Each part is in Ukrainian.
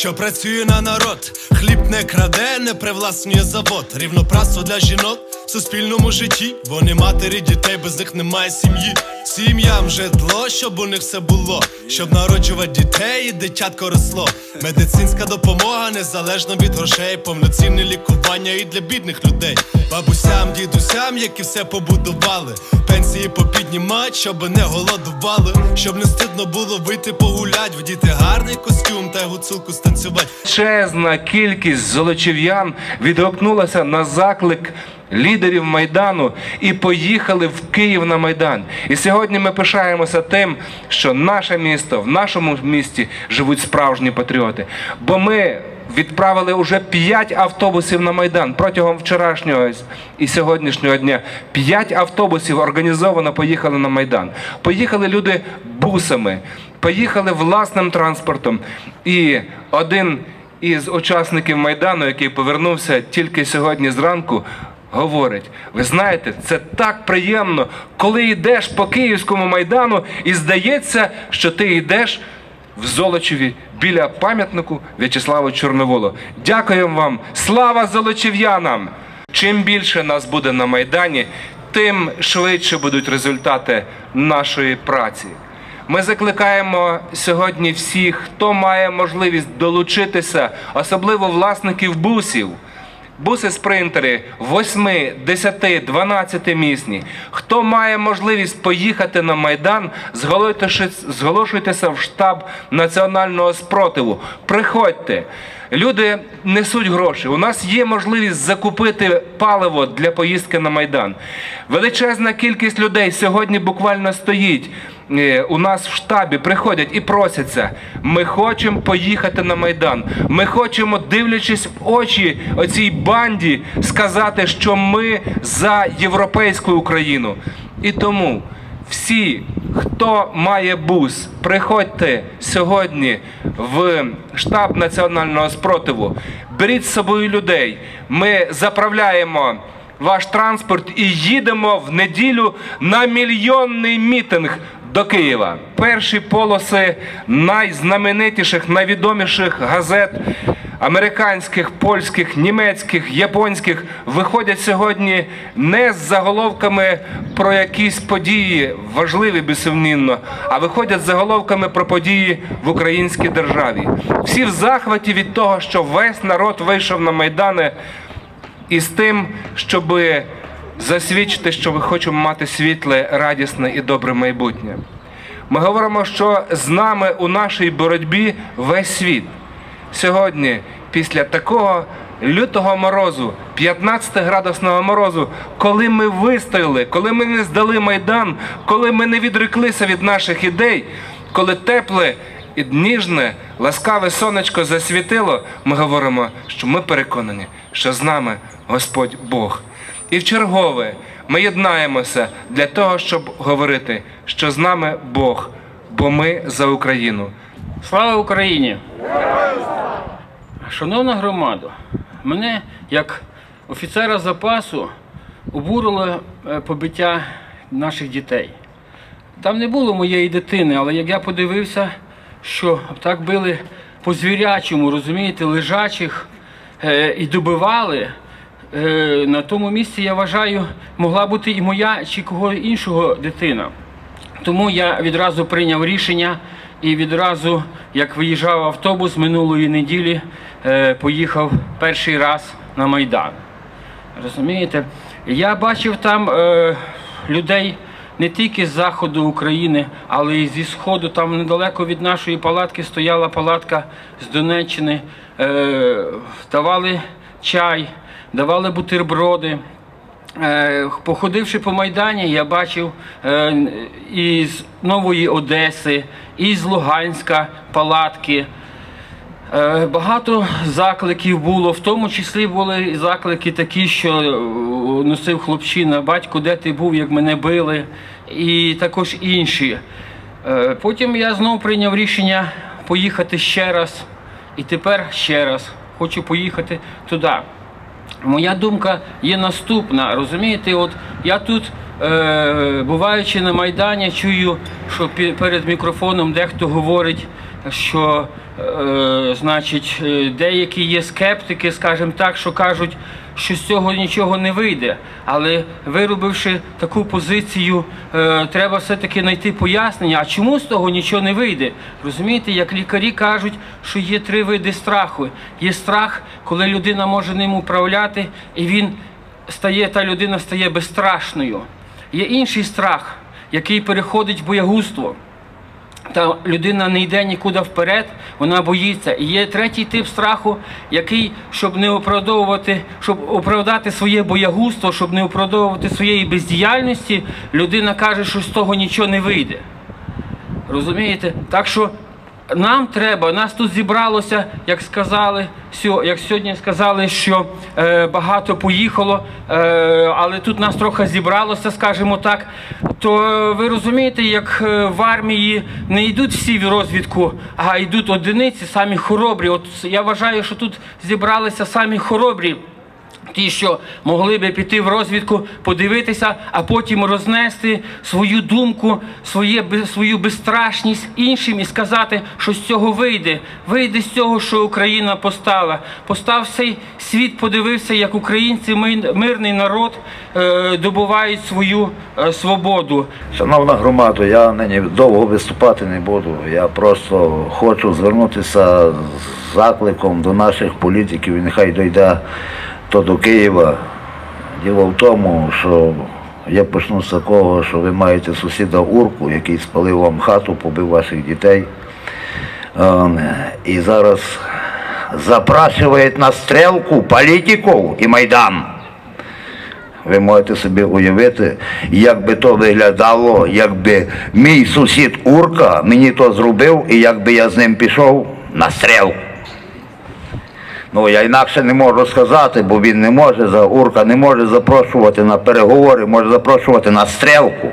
що працює на народ, хліб не краде, не привласнює завод, рівноправство для жінок суспільному житті. Вони матері дітей, без них немає сім'ї. Сім'ям житло, щоб у них все було, щоб народжувати дітей і дитятко росло. Медицинська допомога незалежно від грошей, повноцінне лікування і для бідних людей. Бабусям, дідусям, які все побудували. Пенсії попіднімать, щоб не голодували, щоб не стидно було вийти погулять, вдіти гарний костюм та гуцулку станцювати. Величезна кількість золочів'ян відгукнулася на заклик лідерів майдану і поїхали в Київ на майдан. І сьогодні ми пишаємося тим, що наше місто в нашому місті живуть справжні патріоти. Бо ми відправили уже 5 автобусів на майдан протягом вчорашнього і сьогоднішнього дня. 5 автобусів організовано поїхали на майдан. Поїхали люди бусами, поїхали власним транспортом. І один із учасників майдану, який повернувся тільки сьогодні зранку. Говорить, ви знаєте, це так приємно, коли йдеш по київському майдану, і здається, що ти йдеш в Золочеві біля пам'ятнику В'ячеславу Чорноволу. Дякуємо вам, слава золочів'янам! Чим більше нас буде на майдані, тим швидше будуть результати нашої праці. Ми закликаємо сьогодні всіх, хто має можливість долучитися, особливо власників бусів. Буси спринтери 8, 10, 12 місні. Хто має можливість поїхати на майдан, зголошуйтеся в штаб національного спротиву. Приходьте. Люди несуть гроші. У нас є можливість закупити паливо для поїздки на майдан. Величезна кількість людей сьогодні буквально стоїть. Е, у нас в штабі приходять і просяться. Ми хочемо поїхати на майдан. Ми хочемо, дивлячись в очі оцій банді, сказати, що ми за європейську Україну. І тому всі, хто має бус, приходьте сьогодні в штаб національного спротиву, беріть з собою людей. Ми заправляємо. Ваш транспорт і їдемо в неділю на мільйонний мітинг до Києва. Перші полоси найзнаменитіших, найвідоміших газет американських, польських, німецьких, японських виходять сьогодні не з заголовками про якісь події, важливі безсумнівно, а виходять з заголовками про події в українській державі. Всі в захваті від того, що весь народ вийшов на майдани із тим, щоби засвідчити, що ми хочемо мати світле, радісне і добре майбутнє. Ми говоримо, що з нами у нашій боротьбі весь світ. Сьогодні, після такого лютого морозу, 15-градусного морозу, коли ми вистояли, коли ми не здали майдан, коли ми не відреклися від наших ідей, коли тепле і ніжне, ласкаве сонечко засвітило, ми говоримо, що ми переконані, що з нами Господь Бог. І в чергове ми єднаємося для того, щоб говорити, що з нами Бог, бо ми за Україну. Слава Україні! Шановна громада, мене як офіцера запасу обурило е, побиття наших дітей. Там не було моєї дитини, але як я подивився, що так били по звірячому, розумієте, лежачих е, і добивали. Е, на тому місці, я вважаю, могла бути і моя чи кого іншого дитина. Тому я відразу прийняв рішення і відразу, як виїжджав автобус минулої неділі, е, поїхав перший раз на Майдан. Розумієте? Я бачив там е, людей не тільки з заходу України, але й зі сходу. Там недалеко від нашої палатки стояла палатка з Донеччини, давали чай давали бутерброди. Е, походивши по Майдані, я бачив е, із Нової Одеси, із Луганська палатки. Е, багато закликів було, в тому числі були заклики такі, що носив хлопчина, батько, де ти був, як мене били, і також інші. Потім я знову прийняв рішення поїхати ще раз, і тепер ще раз хочу поїхати туди. Моя думка є наступна. Розумієте, от я тут, е, буваючи на Майдані, чую, що перед мікрофоном дехто говорить що е, значить, е, деякі є скептики, скажімо так, що кажуть, що з цього нічого не вийде. Але виробивши таку позицію, е, треба все-таки знайти пояснення, а чому з того нічого не вийде. Розумієте, як лікарі кажуть, що є три види страху. Є страх, коли людина може ним управляти, і він стає, та людина стає безстрашною. Є інший страх, який переходить в боягузтво. Та людина не йде нікуди вперед, вона боїться. І є третій тип страху, який, щоб не оправдовувати, щоб оправдати своє боягузтво, щоб не оправдовувати своєї бездіяльності, людина каже, що з того нічого не вийде. Розумієте? Так що нам треба, нас тут зібралося, як сказали, як сьогодні сказали, що е, багато поїхало, е, але тут нас трохи зібралося, скажімо так. То е, ви розумієте, як е, в армії не йдуть всі в розвідку, а йдуть одиниці, самі хоробрі. От я вважаю, що тут зібралися самі хоробрі. Ті, що могли би піти в розвідку, подивитися, а потім рознести свою думку, своє, свою безстрашність іншим і сказати, що з цього вийде. Вийде з цього, що Україна постала. Постав цей світ, подивився, як українці, ми- мирний народ, е, добувають свою е, свободу. Шановна громада, я нині довго виступати не буду. Я просто хочу звернутися з закликом до наших політиків, і нехай дойде то до Києва. Діло в тому, що я почну з такого, що ви маєте сусіда Урку, який спалив вам хату, побив ваших дітей. Ем, І зараз запрашиває на стрілку політиків і Майдан. Ви можете собі уявити, як би то виглядало, якби мій сусід Урка мені то зробив, і якби я з ним пішов на стріл. Ну, я інакше не можу сказати, бо він не може за Урка не може запрошувати на переговори, може запрошувати на стрілку.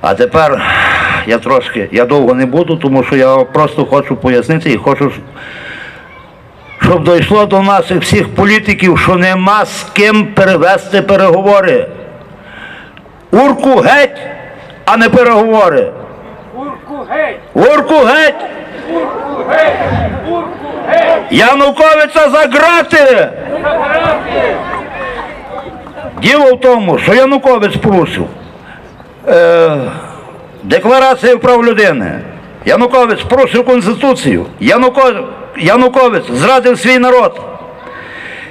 А тепер я трошки, я довго не буду, тому що я просто хочу пояснити і хочу, щоб дійшло до наших всіх політиків, що нема з ким перевести переговори. Урку геть, а не переговори. Урку геть! Урку геть! Януковича за грати! Діло в тому, що Янукович порушив е, Декларацію прав людини. Янукович порушив Конституцію. Янукович, Янукович зрадив свій народ.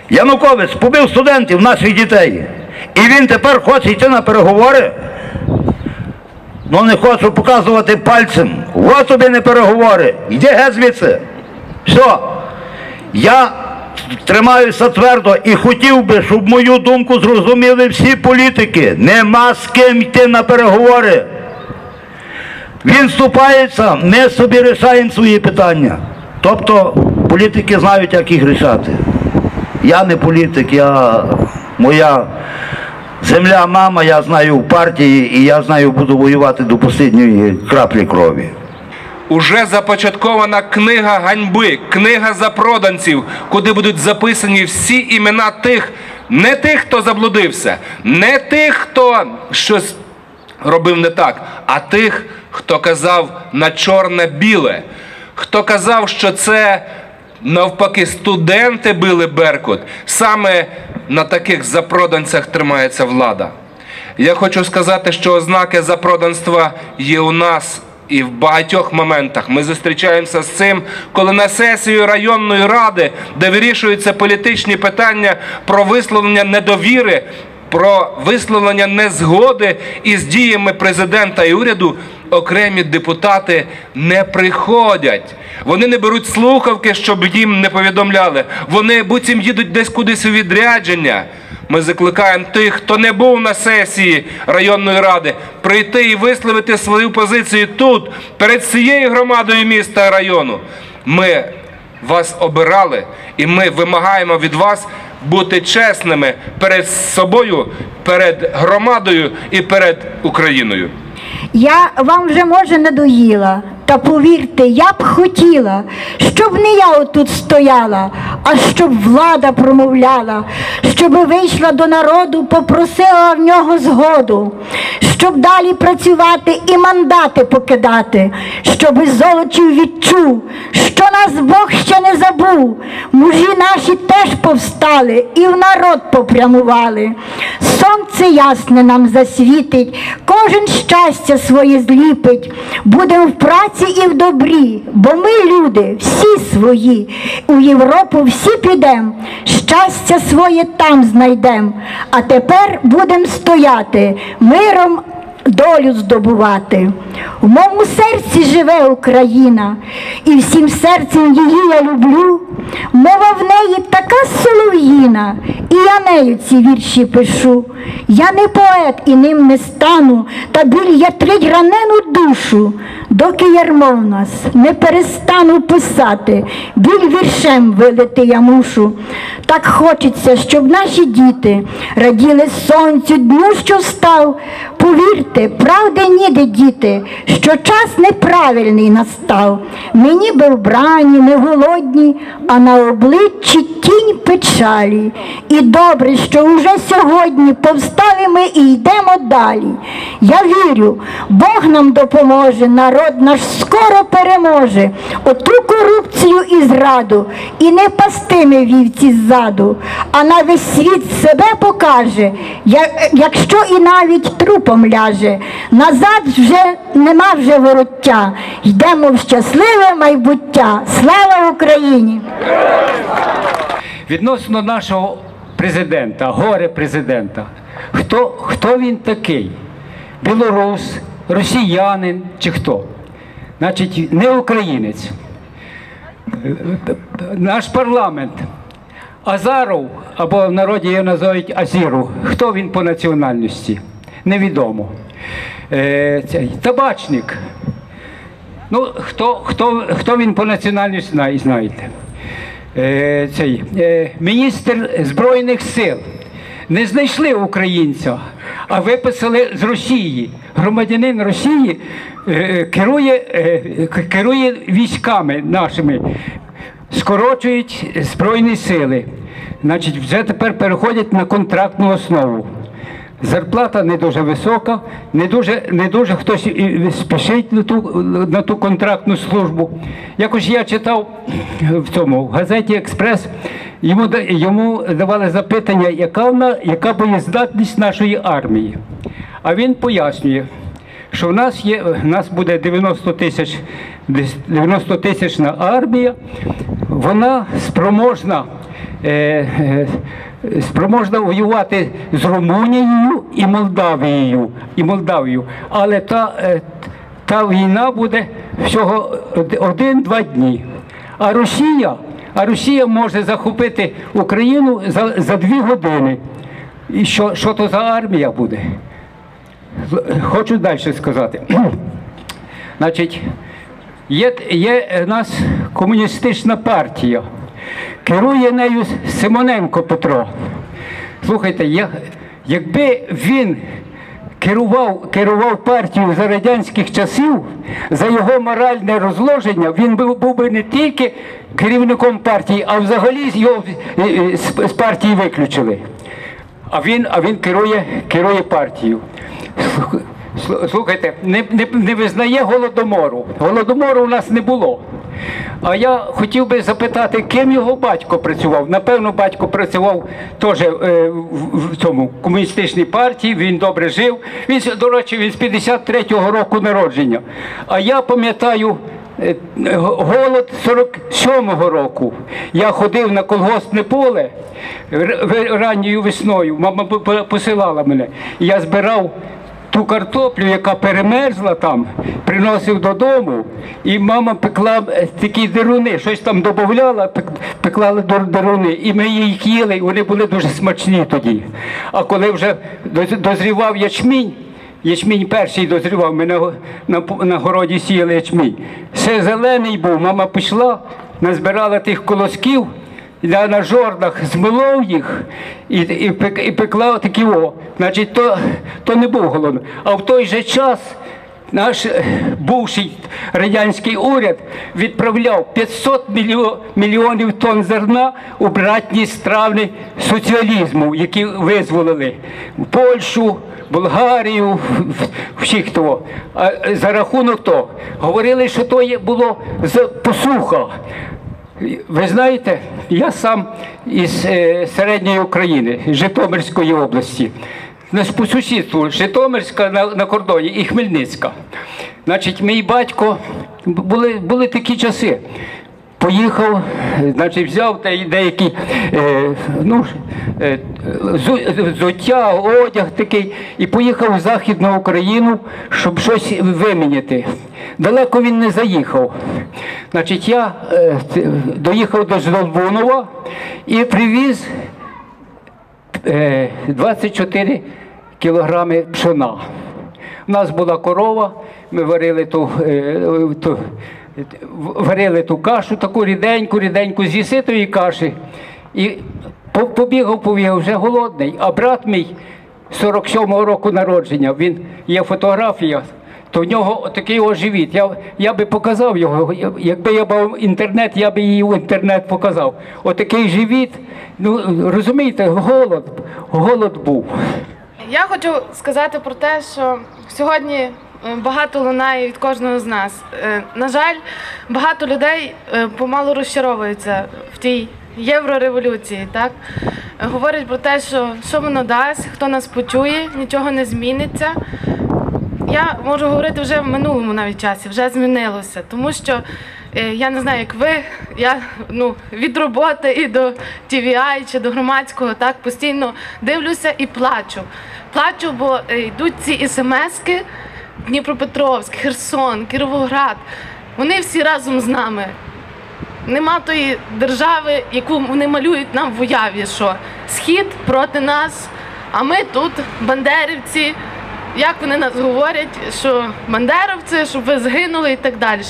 Янукович побив студентів, наших дітей. І він тепер хоче йти на переговори. Ну не хочу показувати пальцем. От тобі не переговори. Йди геть звідси. Все. Я тримаюся твердо і хотів би, щоб мою думку зрозуміли всі політики. Нема з ким йти на переговори. Він вступається, ми собі рішаємо свої питання. Тобто політики знають, як їх рішати. Я не політик, я моя земля, мама, я знаю в партії і я знаю, буду воювати до останньої краплі крові. Уже започаткована книга ганьби, книга запроданців, куди будуть записані всі імена тих, не тих, хто заблудився, не тих, хто щось робив не так, а тих, хто казав на чорне-біле, хто казав, що це навпаки студенти били Беркут. Саме на таких запроданцях тримається влада. Я хочу сказати, що ознаки запроданства є у нас і в багатьох моментах. Ми зустрічаємося з цим, коли на сесію районної ради, де вирішуються політичні питання про висловлення недовіри, про висловлення незгоди із діями президента і уряду, окремі депутати не приходять. Вони не беруть слухавки, щоб їм не повідомляли. Вони буцім їдуть десь кудись у відрядження. Ми закликаємо тих, хто не був на сесії районної ради, прийти і висловити свою позицію тут, перед цією громадою міста району. Ми вас обирали, і ми вимагаємо від вас бути чесними перед собою, перед громадою і перед Україною. Я вам вже може надоїла, та повірте, я б хотіла, щоб не я отут стояла, а щоб влада промовляла, щоб вийшла до народу, попросила в нього згоду, щоб далі працювати і мандати покидати, щоб золочів відчув, ще не забув. Мужі наші теж повстали і в народ попрямували. Сонце ясне нам засвітить, кожен щастя своє зліпить. Будемо в праці і в добрі, бо ми, люди, всі свої. У Європу всі підемо, щастя своє там знайдемо. А тепер будемо стояти миром долю здобувати. В моєму серці живе Україна, і всім серцем її я люблю. Мова в неї така солов'їна, і я нею ці вірші пишу. Я не поет і ним не стану, та біль я трить ранену душу, доки ярмо в нас не перестану писати, біль віршем вилити я мушу. Так хочеться, щоб наші діти раділи сонцю дню, що встав. Повірте, правди ніде діти, що час неправильний настав. Ми ніби вбрані, не голодні, а на обличчі тінь печалі. І добре, що уже сьогодні повстали ми і йдемо далі. Я вірю, Бог нам допоможе, народ наш скоро переможе. Оту корупцію і зраду, і не пастиме вівці ззаду, а на весь світ себе покаже, якщо і навіть трупом ляже. Назад вже нема вже вороття. Йдемо в щасливе майбуття. Слава Україні! Відносно нашого президента, горе президента. Хто, хто він такий? Білорус, росіянин чи хто? Значить, не українець. Наш парламент. Азаров, або в народі його називають Азіру. Хто він по національності? Невідомо. Е, цей, табачник. Ну, хто, хто, хто він по національності знає- знаєте? Е, цей, е, міністр Збройних сил. Не знайшли українця, а виписали з Росії. Громадянин Росії е, керує, е, керує військами нашими, скорочують Збройні сили. Значить, вже тепер переходять на контрактну основу. Зарплата не дуже висока, не дуже, не дуже хтось спішить на ту, на ту контрактну службу. Якось я читав в цьому в газеті Експрес, йому, йому давали запитання, яка, вона, яка боєздатність нашої армії. А він пояснює, що в нас є, в нас буде 90 тисяч 90 тисячна армія, вона спроможна. Е, е, спроможна воювати з Румунією і Молдавією. І Молдавією. Але та, е, та війна буде всього один-два дні. А Росія, а Росія може захопити Україну за, за дві години. І що, що то за армія буде? Хочу далі сказати. Значить, є, є у нас комуністична партія. Керує нею Симоненко Петро. Слухайте, я, якби він керував, керував партією за радянських часів, за його моральне розложення, він був, був би не тільки керівником партії, а взагалі його е, е, з партії виключили. А він, а він керує, керує партією. Слух- слу- Слухайте, не, не, не визнає голодомору. Голодомору у нас не було. А я хотів би запитати, ким його батько працював. Напевно, батько працював теж е, в, в цьому комуністичній партії, він добре жив. Він, до речі, він з 53-го року народження. А я пам'ятаю. е, Голод 47-го року. Я ходив на колгоспне поле ранньою весною. Мама посилала мене. Я збирав ту картоплю, яка перемерзла там, приносив додому, і мама пекла е, такі деруни, щось там додавала, пекла деруни, і ми їх їли, і вони були дуже смачні тоді. А коли вже дозрівав ячмінь, Ячмінь перший дозрівав, ми на, на, на городі сіяли ячмінь. Все зелений був, мама пішла, назбирала тих колосків, на жорнах змилов їх і, і, і пекла такі о. Значить, то, то не був голодний. А в той же час наш бувший радянський уряд відправляв 500 мільйонів тонн зерна у братні страни соціалізму, які визволили Польщу, Болгарію, всіх того. А за рахунок того говорили, що то було посуха. Ви знаєте, я сам із е, середньої України, Житомирської області. По сусідству Житомирська на, на кордоні і Хмельницька. Значить, мій батько були, були такі часи. Поїхав, значить, взяв де- деякі е, ну, е, взуття, одяг такий, і поїхав в Західну Україну, щоб щось виміняти. Далеко він не заїхав. Значить, я е, доїхав до Ждолбунова і привіз е, 24 кілограми пшона. У нас була корова, ми варили ту, ту, варили ту кашу, таку ріденьку, ріденьку зі ситої каші. І по- побігав, побігав, вже голодний. А брат мій 47-го року народження, він є фотографія. То в нього такий о живіт. Я, я би показав його. Якби я мав інтернет, я би її в інтернет показав. Отакий живіт. Ну розумієте, голод, голод був. Я хочу сказати про те, що сьогодні багато лунає від кожного з нас. Е, На жаль, багато людей е, помалу розчаровуються в тій єврореволюції. Так? Е, Говорять про те, що що воно дасть, хто нас почує, нічого не зміниться. Я можу говорити вже в минулому навіть часі, вже змінилося, тому що е, я не знаю, як ви, я ну, від роботи і до TVI чи до громадського так постійно дивлюся і плачу. Плачу, бо е, йдуть ці смски Дніпропетровськ, Херсон, Кіровоград. Вони всі разом з нами. Нема тої держави, яку вони малюють нам в уяві, що схід проти нас, а ми тут бандерівці. Як вони нас говорять, що бандеровці, щоб ви згинули і так далі.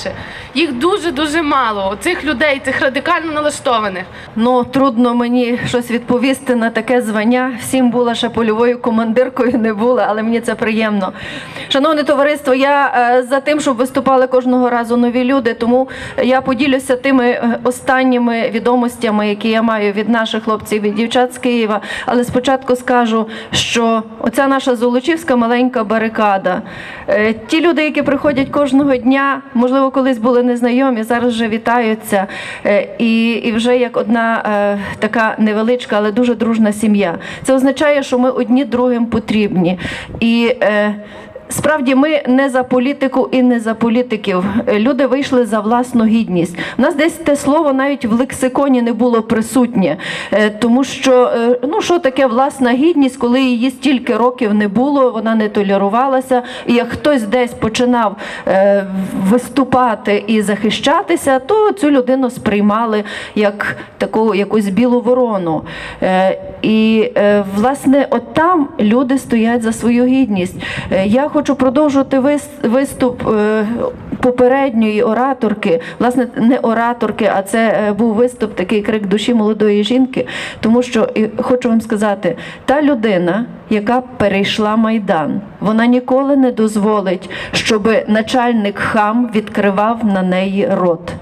Їх дуже дуже мало. Цих людей, цих радикально налаштованих. Ну, трудно мені щось відповісти на таке звання. Всім була ще польовою командиркою, не була, але мені це приємно. Шановне товариство, я е, за тим, щоб виступали кожного разу нові люди, тому я поділюся тими е, останніми відомостями, які я маю від наших хлопців і дівчат з Києва. Але спочатку скажу, що оця наша Золочівська маленька барикада. е, Ті люди, які приходять кожного дня, можливо, колись були незнайомі, зараз вже вітаються. е, І, і вже як одна е, така невеличка, але дуже дружна сім'я. Це означає, що ми одні другим потрібні. І Справді, ми не за політику і не за політиків. Люди вийшли за власну гідність. У нас десь те слово навіть в лексиконі не було присутнє, Е, тому що е, ну що таке власна гідність, коли її стільки років не було, вона не толерувалася. І як хтось десь починав е, виступати і захищатися, то цю людину сприймали як таку якусь білу ворону. І власне, от там люди стоять за свою гідність. Я хочу продовжувати вис- виступ е, попередньої ораторки, власне, не ораторки, а це е, був виступ, такий крик душі молодої жінки. Тому що і хочу вам сказати, та людина, яка перейшла майдан, вона ніколи не дозволить, щоб начальник хам відкривав на неї рот.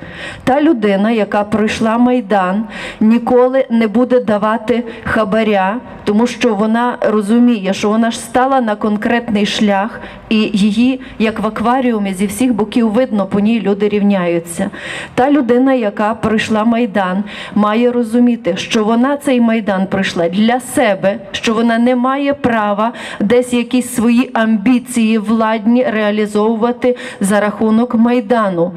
Та людина, яка пройшла майдан, ніколи не буде давати хабаря, тому що вона розуміє, що вона ж стала на конкретний шлях, і її, як в акваріумі, зі всіх боків видно, по ній люди рівняються. Та людина, яка пройшла майдан, має розуміти, що вона цей майдан пройшла для себе, що вона не має права десь якісь свої амбіції владні реалізовувати за рахунок майдану.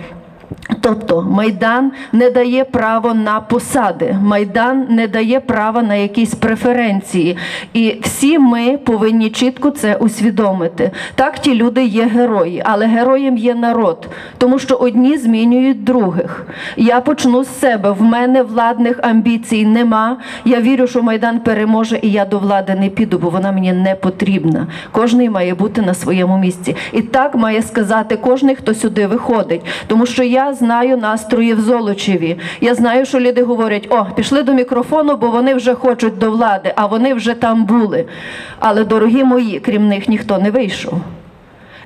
Тобто Майдан не дає право на посади, Майдан не дає права на якісь преференції. І всі ми повинні чітко це усвідомити. Так, ті люди є герої, але героєм є народ, тому що одні змінюють других. Я почну з себе. В мене владних амбіцій нема. Я вірю, що Майдан переможе, і я до влади не піду, бо вона мені не потрібна. Кожний має бути на своєму місці. І так має сказати кожний, хто сюди виходить. Тому що я знаю настрої в Золочеві. Я знаю, що люди говорять: о, пішли до мікрофону, бо вони вже хочуть до влади, а вони вже там були. Але, дорогі мої, крім них ніхто не вийшов.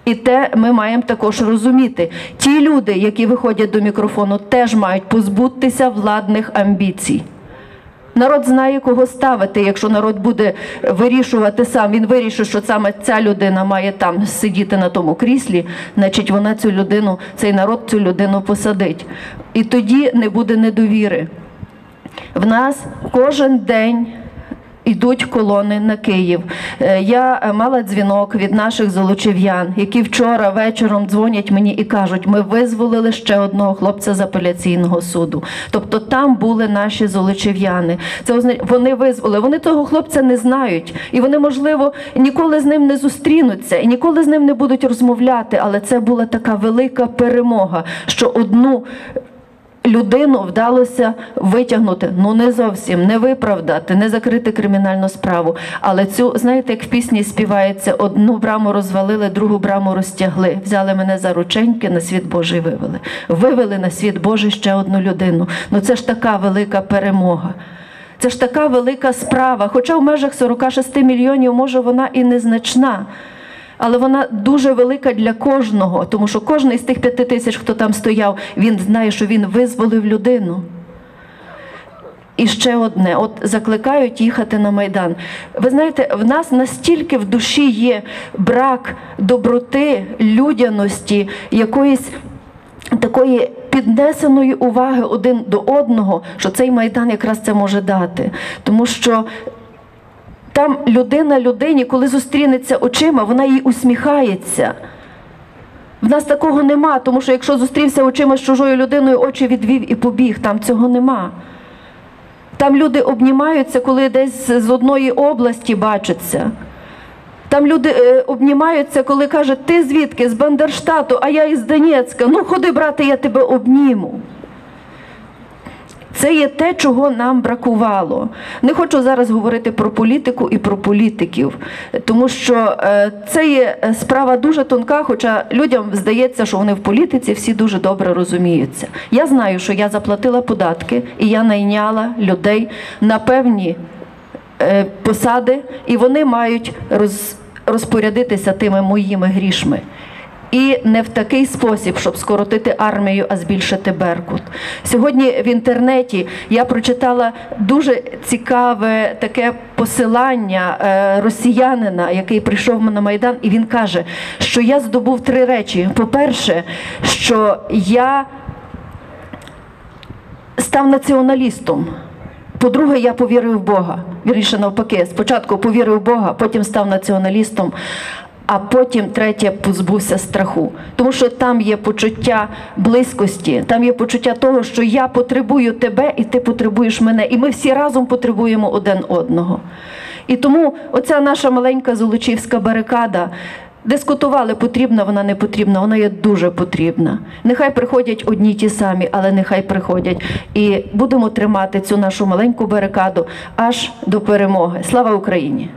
І те ми маємо також розуміти. Ті люди, які виходять до мікрофону, теж мають позбутися владних амбіцій. Народ знає, кого ставити. Якщо народ буде вирішувати сам, він вирішить, що саме ця людина має там сидіти на тому кріслі, значить вона цю людину, цей народ цю людину посадить. І тоді не буде недовіри. В нас кожен день йдуть колони на Київ. Е, Я е, мала дзвінок від наших золочів'ян, які вчора вечором дзвонять мені і кажуть, ми визволили ще одного хлопця з апеляційного суду. Тобто там були наші золочів'яни. Це озна- вони визволили. Вони того хлопця не знають, і вони, можливо, ніколи з ним не зустрінуться і ніколи з ним не будуть розмовляти. Але це була така велика перемога, що одну людину вдалося витягнути, ну не зовсім, не виправдати, не закрити кримінальну справу. Але цю, знаєте, як в пісні співається, одну браму розвалили, другу браму розтягли. Взяли мене за рученьки, на світ Божий вивели. Вивели на світ Божий ще одну людину. Ну це ж така велика перемога. Це ж така велика справа. Хоча в межах 46 мільйонів, може, вона і незначна. Але вона дуже велика для кожного, тому що кожен із тих п'яти тисяч, хто там стояв, він знає, що він визволив людину. І ще одне: от закликають їхати на Майдан. Ви знаєте, в нас настільки в душі є брак доброти, людяності, якоїсь такої піднесеної уваги один до одного, що цей майдан якраз це може дати. Тому що там людина людині, коли зустрінеться очима, вона їй усміхається. В нас такого нема, тому що якщо зустрівся очима з чужою людиною, очі відвів і побіг, там цього нема. Там люди обнімаються, коли десь з одної області бачаться. Там люди е, обнімаються, коли кажуть, ти звідки? З Бандерштату, а я із Донецька. Ну, ходи, брате, я тебе обніму. Це є те, чого нам бракувало. Не хочу зараз говорити про політику і про політиків, тому що е, це є е, справа дуже тонка, хоча людям здається, що вони в політиці всі дуже добре розуміються. Я знаю, що я заплатила податки і я найняла людей на певні е, посади, і вони мають роз, розпорядитися тими моїми грішми. І не в такий спосіб, щоб скоротити армію, а збільшити Беркут. Сьогодні в інтернеті я прочитала дуже цікаве таке посилання е, росіянина, який прийшов на Майдан, і він каже, що я здобув три речі. По-перше, що я став націоналістом. По-друге, я повірив в Бога. Вірніше навпаки, спочатку повірив в Бога, потім став націоналістом, а потім третє позбувся страху. Тому що там є почуття близькості, там є почуття того, що я потребую тебе і ти потребуєш мене. І ми всі разом потребуємо один одного. І тому оця наша маленька золочівська барикада. Дискутували, потрібна вона не потрібна, вона є дуже потрібна. Нехай приходять одні ті самі, але нехай приходять. І будемо тримати цю нашу маленьку барикаду аж до перемоги. Слава Україні!